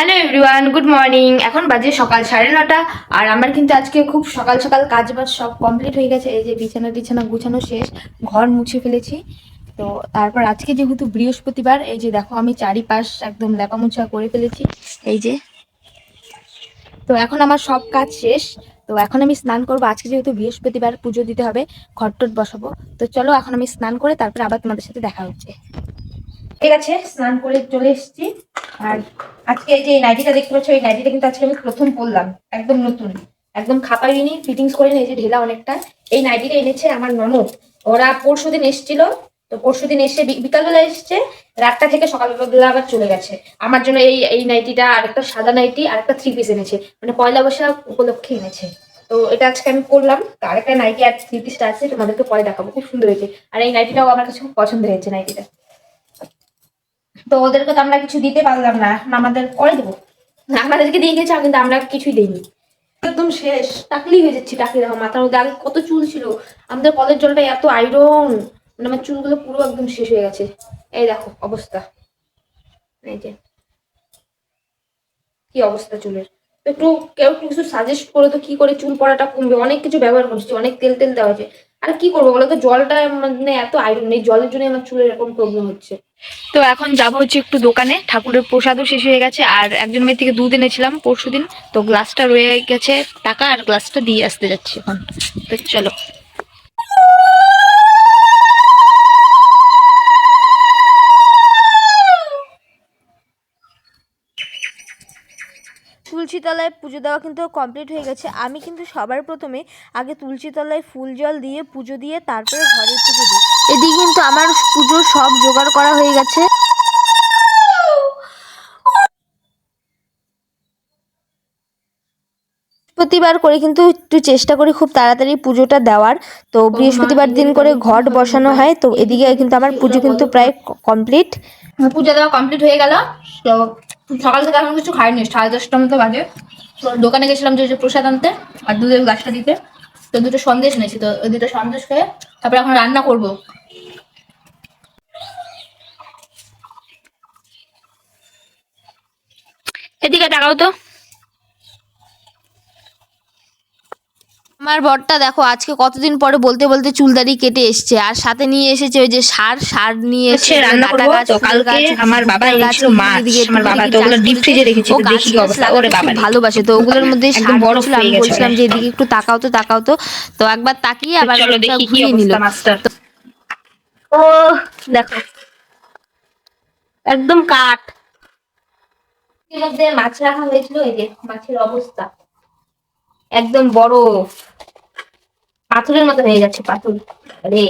Hello everyone, good morning. এখন বাজে সকাল সাড়ে নটা, আর আমার কিন্তু আজকে খুব সকাল সকাল কাজ বাজ সব কমপ্লিট হয়ে গেছে, এই যে বিছানা টিছানা গুছানো শেষ, ঘর মুছে ফেলেছি। তো তারপর আজকে যেহেতু বৃহস্পতিবার, এই যে দেখো আমি চারিপাশ একদম লেপা মোছা করে ফেলেছি, এই যে। তো এখন আমার সব কাজ শেষ, তো এখন আমি স্নান করব। আজকে যেহেতু বৃহস্পতিবার, পুজো দিতে হবে, ঘরটট বসাবো। তো চলো এখন আমি স্নান করে তারপরে আবার তোমাদের সাথে দেখা হচ্ছে। ঠিক আছে, স্নান করে চলে এসেছি, আর আজকে এই যে এই নাইটিটা দেখতে পাচ্ছ, এই নাইটিটা কিন্তু আজকে আমি প্রথম পরলাম, একদম নতুন। একদম খাপাইনি ফিটিংস করে নিয়েছে ঢেলা অনেকটা। এই নাইটিটা এনেছে আমার ননদ। ওরা পরশু দিন এসেছিল, তো পরশু দিন এসে বিকালবেলা এসছে, রাতটা থেকে সকালবেলা আবার চলে গেছে। আমার জন্য এই এই নাইটিটা আর একটা সাদা নাইটি আর একটা থ্রি পিস এনেছে। মানে পয়লা বৈশাখ উপলক্ষে এনেছে। তো এটা আজকে আমি করলাম তো আরেকটা নাইটি আর থ্রি পিসটা আছে, তোমাদেরকে পরে দেখাবো। খুব সুন্দর হয়েছে। আর এই নাইটিটাও আমার কাছে খুব পছন্দ হয়েছে, নাইটিটা। তো ওদেরকে তো আমরা কিছু দিতে পারলাম না, আমাদের করে দেবো। আমাদেরকে দিয়ে গেছে কিন্তু আমরা কিছুই দিইনি। একদম শেষ, টাকলি হয়ে যাচ্ছি টাকলি দেখো মাথার মধ্যে আগে কত চুল ছিল। আমাদের কলের জলটা এত আয়রন মানে আমার চুলগুলো পুরো একদম শেষ হয়ে গেছে। এই দেখো অবস্থা। এই যে, কি অবস্থা চুলের। একটু কেউ কিছু সাজেস্ট করে তো কি করে চুল পড়াটা কমবে? অনেক কিছু ব্যবহার করছি, অনেক তেল তেল দেওয়া হয়েছে। আর কি করব বলো তো জলটা মানে এত আয়রন নেই, জলের জন্য আমার চুলের এরকম প্রবলেম হচ্ছে। তো এখন যাব হচ্ছে একটু দোকানে, ঠাকুরের প্রসাদও শেষ হয়ে গেছে, আর একজন মেয়ের থেকে দুধ এনেছিলাম পরশু দিন তো গ্লাসটা রয়ে গেছে, টাকা আর গ্লাসটা দিয়ে আসতে যাচ্ছি এখন। তো চলো। তুলসী তলায় পুজো দেওয়া কিন্তু কমপ্লিট হয়ে গেছে। আমি কিন্তু সবার প্রথমে আগে তুলসী তলায় ফুল জল দিয়ে পুজো দিয়ে তারপরে ঘরের পুজো দিই। এদিকে কিন্তু আমার পুজো সব জোগাড় করা হয়ে গেছে। বৃহস্পতিবার করে কিন্তু একটু চেষ্টা করি খুব তাড়াতাড়ি পুজোটা দেওয়ার। তো বৃহস্পতিবার দিন করে ঘট বসানো হয়। তো এদিকে কিন্তু আমার পুজো কিন্তু প্রায় কমপ্লিট পুজো দেওয়া কমপ্লিট হয়ে গেল। তো সকাল থেকে এখন কিছু খাইনি, সাড়ে দশটার মতো বাজে। দোকানে গেছিলাম যে প্রসাদ আনতে আর দুধের গাছটা দিতে। তো দুটো সন্দেশ নিয়েছি তো ওই দুটো সন্দেশ খেয়ে তারপরে এখন রান্না করব। এদিকে দেখাও তো। আমার বরটা দেখো আজকে কতদিন পরে বলতে বলতে চুলদারি কেটে এসছে। আর সাথে নিয়ে এসেছে ওই যে সার সার নিয়ে এসেছে রান্না করব। তো কালকে আমার বাবা এনেছিল মাছ। আমার বাবা তো ওগুলো ডিপ ফ্রিজে রেখেছি ও তো দেখি কি অবস্থা। ওরে খুব বাবা ভালোবাসে তো। ওগুলোর মধ্যে একদম সার বরফ আমি হয়ে গেছে বলছিলাম। যে এদিকে একটু তাকাও তো তাকাও তো। তো একবার তাকিয়ে আবার চলো দেখি কি অবস্থা মাছটা ও দেখো। একদম কাঠ। এর মধ্যে মাছ রাখা হয়েছিল এই যে মাছের অবস্থা। একদম বড় পাথরের মতো হয়ে যাচ্ছে পাথর। আরে।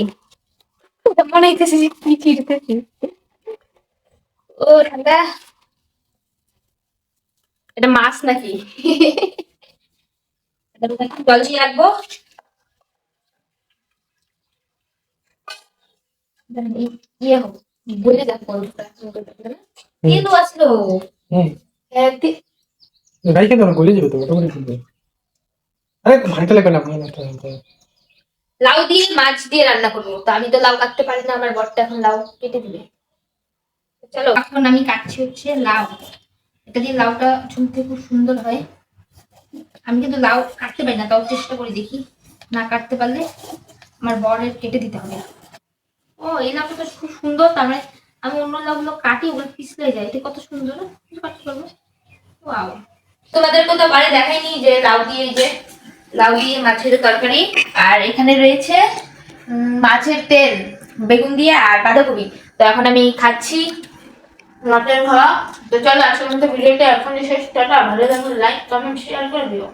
মনে হইতেছে যে কি চিরতেছি। ও ঠান্ডা এটা মাছ নাকি? জল দিয়ে রাখব। ইয়ে হোক বলে আসলো হ্যাঁ দি- তো যাবে তো মোটামুটি আরে ভাঙতে লাগবে না লাউ দিয়ে মাছ দিয়ে রান্না করব। তো আমি তো লাউ কাটতে পারি না আমার বরটা এখন লাউ কেটে দিবে। চলো। এখন আমি কাটছি হচ্ছে লাউ। এটা দিয়ে লাউটা ঝুলতে খুব সুন্দর হয়। আমি কিন্তু লাউ কাটতে পারি না তাও চেষ্টা করে দেখি। না কাটতে পারলে আমার বরের কেটে দিতে হবে। ও এই লাউটা তো খুব সুন্দর তার মানে আমি অন্য লাউগুলো কাটি ওগুলো পিছলে যায়। এটা কত সুন্দর কিছু কাটতে পারব? ওয়াও। তোমাদেরকে তো বারে দেখাইনি যে লাউ দিয়ে এই যে লাউ দিয়ে মাছের তরকারি। আর এখানে রয়েছে মাছের তেল, বেগুন দিয়ে আর বাঁধাকপি। তো এখন আমি খাচ্ছি মটন খাওয়া তো চলো আজকের মতো ভিডিওটা এখন শেষ। টাটা, ভালো লাগলে লাইক কমেন্ট শেয়ার করে দিও।